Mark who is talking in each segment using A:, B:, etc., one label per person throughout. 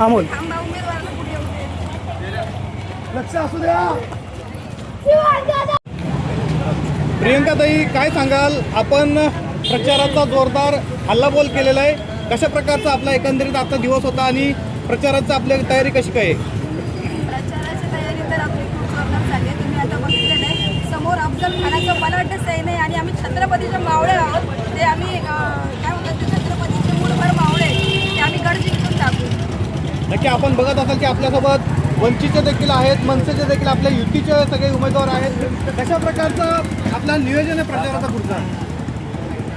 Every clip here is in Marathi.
A: अमोल
B: लक्ष असू द्या.
C: प्रियंकाताई काय सांगाल? आपण प्रचाराचा जोरदार हल्लाबोल केलेला आहे. कशा प्रकारचा आपला एकंदरीत आजचा दिवस होता आणि प्रचाराचा आपल्या तयारी कशी काय आहे
D: प्रचाराची तयारी तर आपली खूप जोरदार झाली आहे तुम्ही आता बघितलं नाही समोर अफजल खानाचं मला वाटतं सैन्य आहे आणि आम्ही छत्रपतीचे मावळे आहोत ते आम्ही अं, काय म्हणतात ते छत्रपतीचे मूळभर मावळे ते आम्ही गड जिंकून टाकू
C: नक्की आपण बघत असाल की आपल्यासोबत वंचितचे देखील आहेत मनसेचे देखील आपल्या युतीचे सगळे उमेदवार आहेत. कशा प्रकारचं आपला नियोजन आहे प्रचाराचा पुढचा?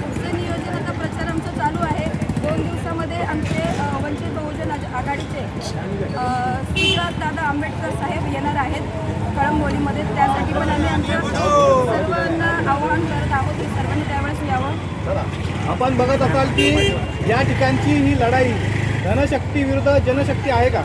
D: पुढचं नियोजन आता प्रचार आमचा चालू आहे. दोन दिवसामध्ये आमचे वंचित बहुजन आघ- आघाडीचे श्रीनाथ दादा आंबेडकर साहेब येणार आहेत कळंबोलीमध्ये. त्यासाठी पण आम्ही आमच्या सर्वांना आवाहन करत आहोत की सर्वांनी त्यावेळेस यावं.
C: आपण बघत असाल की या ठिकाणची ही लढाई धनशक्ती विरुद्ध जनशक्ती आहे का?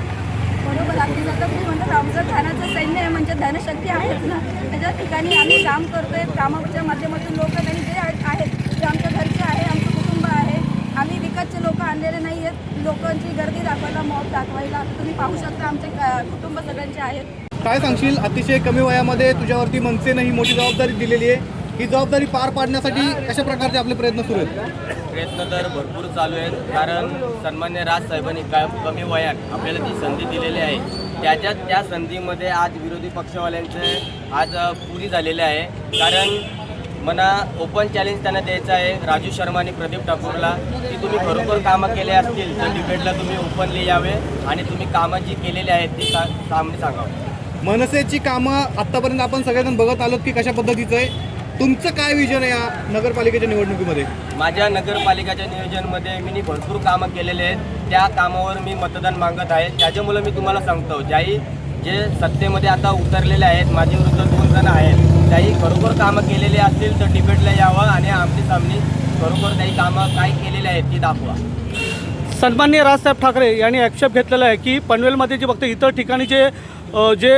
D: बरोबर अगदी आता तुम्ही म्हणतात अफजल खानाचं सैन्य आहे म्हणजे धनशक्ती आहेच ना. त्याच्या ठिकाणी आम्ही काम करतोय कामाच्या माध्यमातून लोक त्यांनी जे आहेत ते आमच्या घरचे आहे आमचं कुटुंब आहे आम्ही विकतचे लोक आणलेले नाही आहेत. लोकांची गर्दी दाखवायला मॉब दाखवायला तुम्ही पाहू शकता आमचे कुटुंब सगळ्यांचे आहेत.
C: काय सांगशील? अतिशय कमी वयामध्ये तुझ्यावरती मनसेनं ही मोठी जबाबदारी दिलेली आहे. ही जबाबदारी पार पाडण्यासाठी कशा प्रकारचे आपले प्रयत्न सुरू आहेत?
E: प्रयत्न तर भरपूर चालू आहेत. कारण सन्मान्य राज साहेबांनी काय कमी वयात आपल्याला ती संधी दिलेली आहे त्याच्यात त्या संधीमध्ये आज विरोधी पक्षवाल्यांचे आज पुरी झालेले आहे. कारण मला ओपन चॅलेंज त्यांना द्यायचं आहे. राजू शर्मा आणि प्रदीप ठाकूरला. की तुम्ही खरोखर कामं केले असतील तर डिबेटला तुम्ही ओपनली यावे आणि तुम्ही कामं जी केलेली आहेत ती सामने सांगावं.
C: मनसेची कामं आत्तापर्यंत आपण सगळेजण बघत आलोत की कशा पद्धतीचं आहे. तुमचं काय विजन आहे या नगरपालिकेच्या निवडणुकीमध्ये?
E: माझ्या नगरपालिकेच्या नियोजनमध्ये मी भरपूर कामं केलेले आहेत. त्या कामावर मी मतदान मागत आहे. त्याच्यामुळे मी तुम्हाला सांगतो ज्याही जे सत्तेमध्ये आता उतरलेले आहेत माझ्या विरुद्ध दोन जण आहेत त्याही खरोखर कामं केलेली असतील तर डिबेटला यावं आणि आमची सामनी खरोखर काही कामं काय केलेली आहेत ती दाखवा.
A: सन्माननीय राजसाहेब ठाकरे यांनी आक्षेप घेतलेला आहे की पनवेलमध्ये जे फक्त इतर ठिकाणी जे जे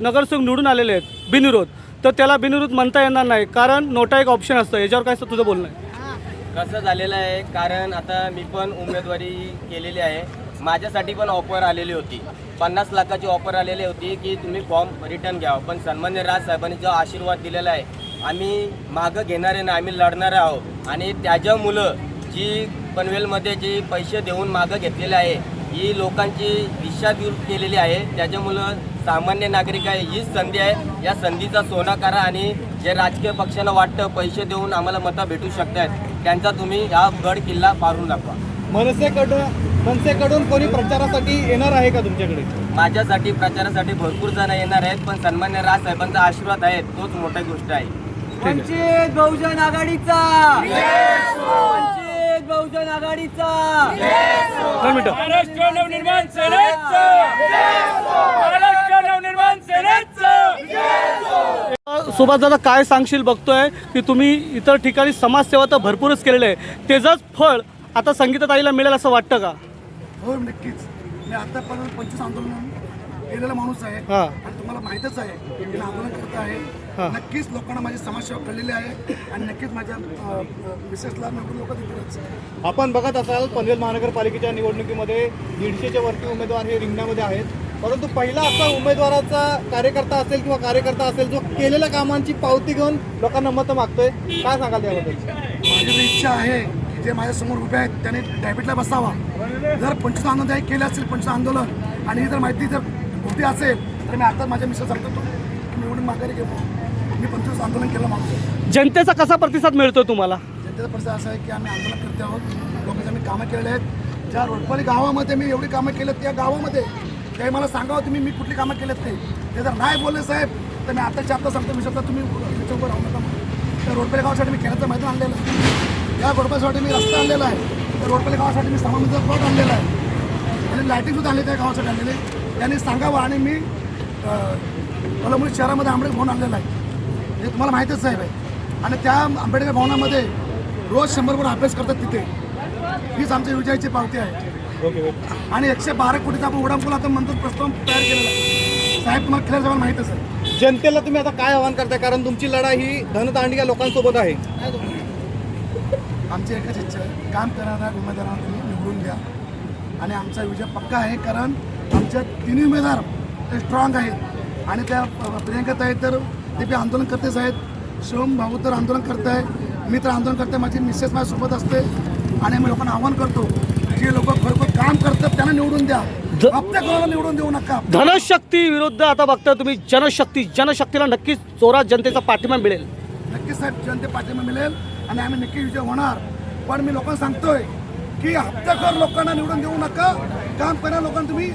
A: नगरसेवक निवडून आलेले आहेत बिनविरोध तर त्याला बिनविरोध म्हणता येणार नाही कारण नोटा एक ऑप्शन असतं. याच्यावर काय तुझं बोलणं? आहे
E: कसं झालेलं आहे कारण आता मी पण उमेदवारी केलेली आहे. माझ्यासाठी पण ऑफर आलेली होती. पन्नास लाखाची ऑफर आलेली होती की तुम्ही फॉर्म रिटर्न घ्यावा पण सन्मान्य राज साहेबांनी जो आशीर्वाद दिलेला आहे आम्ही मागं घेणारे ना आम्ही लढणारे आहोत. आणि त्याच्या मुलं जी पनवेलमध्ये जी पैसे देऊन मागं घेतलेले आहे ही लोकांची दिशादूर केलेली आहे. त्याच्यामुळं सामान्य नागरिक आहे हीच संधी आहे. या संधीचा सोना करा आणि जे राजकीय पक्षांना वाटतं पैसे देऊन आम्हाला मतं भेटू शकतात. त्यांचा तुम्ही हा गड किल्ला पारून दाखवा.
C: मनसेकडून मनसेकडून कोणी प्रचारासाठी येणार आहे का तुमच्याकडे?
E: माझ्यासाठी प्रचारासाठी भरपूर जण येणार आहेत पण सन्मान्य राज साहेबांचा आशीर्वाद आहे तोच मोठी गोष्ट आहे.
F: वंचित बहुजन आघाडीचा! वंचित बहुजन आघाडीचा!
A: दोन मिनटं
G: महाराष्ट्र नवनिर्माण सेनेचं महाराष्ट्र नवनिर्माण
A: सुभाष दादा काय सांगशील बघतोय की तुम्ही इतर ठिकाणी समाजसेवा तर भरपूरच केलेलं आहे. त्याचंच फळ आता संगीताताईला मिळेल असं वाटतं का?
B: हो नक्कीच. मी आतापर्यंत पंचवीस आंदोलन केलेला माणूस आहे.
A: हा.
B: आणि तुम्हाला माहीतच आहे की आंदोलन करत
A: हा.
B: आहे नक्कीच लोकांना माझी समाजसेवा कळलेली आहे. आणि नक्कीच माझ्या विशेषला निवडून लोक देतीलच.
C: आपण बघत असाल पनवेल महानगरपालिकेच्या निवडणुकीमध्ये दीडशेच्या वरती उमेदवार हे रिंगणामध्ये आहेत. परंतु पहिला असा उमेदवाराचा कार्यकर्ता असेल किंवा कार्यकर्ता असेल जो केलेल्या कामांची पावती घेऊन लोकांना मतं मागतोय काय सांगाल त्याबद्दल?
B: माझी इच्छा आहे की जे माझ्यासमोर उभे आहेत त्यांनी डायबिटला बसावा. जर पंचवीस आंदोलन केले असेल पंचवीस आंदोलन आणि ही जर माहिती जर खोटी असेल तर मी आता माझ्या मिसेस सांगतो की मी एवढी माघारी घेतो मी पंचवीस आंदोलन केलं मागतो
A: जनतेचा कसा प्रतिसाद मिळतो तुम्हाला?
B: जनतेचा परिचय असा आहे की आम्ही आंदोलन करते आहोत. लोकांची आम्ही कामं केलेली आहेत. ज्या रोडपाली गावामध्ये मी एवढी कामं केलेत त्या गावामध्ये ते मला सांगावं तुम्ही मी कुठली कामं केलेत ते. ते जर नाही बोलले साहेब तर मी आताच्या आता सांगतो मी शकता तुम्ही याच्या उभं राहू नका त्या रोडपाली गावासाठी मी खेळाचं मैदान आणलेलं आहे. या गोडपासाठी मी रस्ता आणलेला आहे. त्या रोडपले गावासाठी मी सामान्य प्लॉट आणलेला आहे. आणि लायटिंगसुद्धा आणली त्या गावासाठी आणलेली त्यांनी सांगावं आणि मी कोल्हापूर शहरामध्ये आंबेडकर भवन आणलेला आहे. हे तुम्हाला माहीतच साहेब आहे. आणि त्या आंबेडकर भवनामध्ये रोज शंभरभर अभ्यास करतात तिथे. हीच आमच्या विजयाची पावती आहे. आणि एकशे बारा कोटीचा आपण उडान पूल आता म्हणतो प्रस्ताव तयार केलेला आहे. साहेब तुम्हाला खेळायला जवळ माहीतच आहे
C: जनतेला तुम्ही आता काय आवाहन करताय? कारण तुमची लढाई ही धनदांडग्या लोकांसोबत आहे.
B: आमची एकच इच्छा आहे. काम करणाऱ्या उमेदवारांना तुम्ही निवडून द्या. आणि आमचा विजय पक्का आहे कारण आमच्या तिन्ही उमेदवार ते स्ट्रॉंग आहेत. आणि त्या प्रियंका ताई तर ते बी आंदोलन करतेच आहेत. शिवम भाऊ तर आंदोलन करत आहे मी तर आंदोलन करते माझी मिसेस माझ्यासोबत असते. आणि आम्ही लोकांना आव्हान करतो त्यांना निवडून द्या
A: ज-
B: आपल्या कोणाला निवडून देऊ नका.
A: धनशक्ती विरुद्ध आता बघता तुम्ही जनशक्ती जनशक्तीला नक्कीच जोरात जनतेचा पाठिंबा मिळेल.
B: नक्कीच साहेब जनते पाठिंबा मिळेल आणि आम्ही नक्की विजय होणार. पण मी लोकांना सांगतोय की हप्त्याकर लोकांना निवडून देऊ नका. काम करा लोकांना तुम्ही.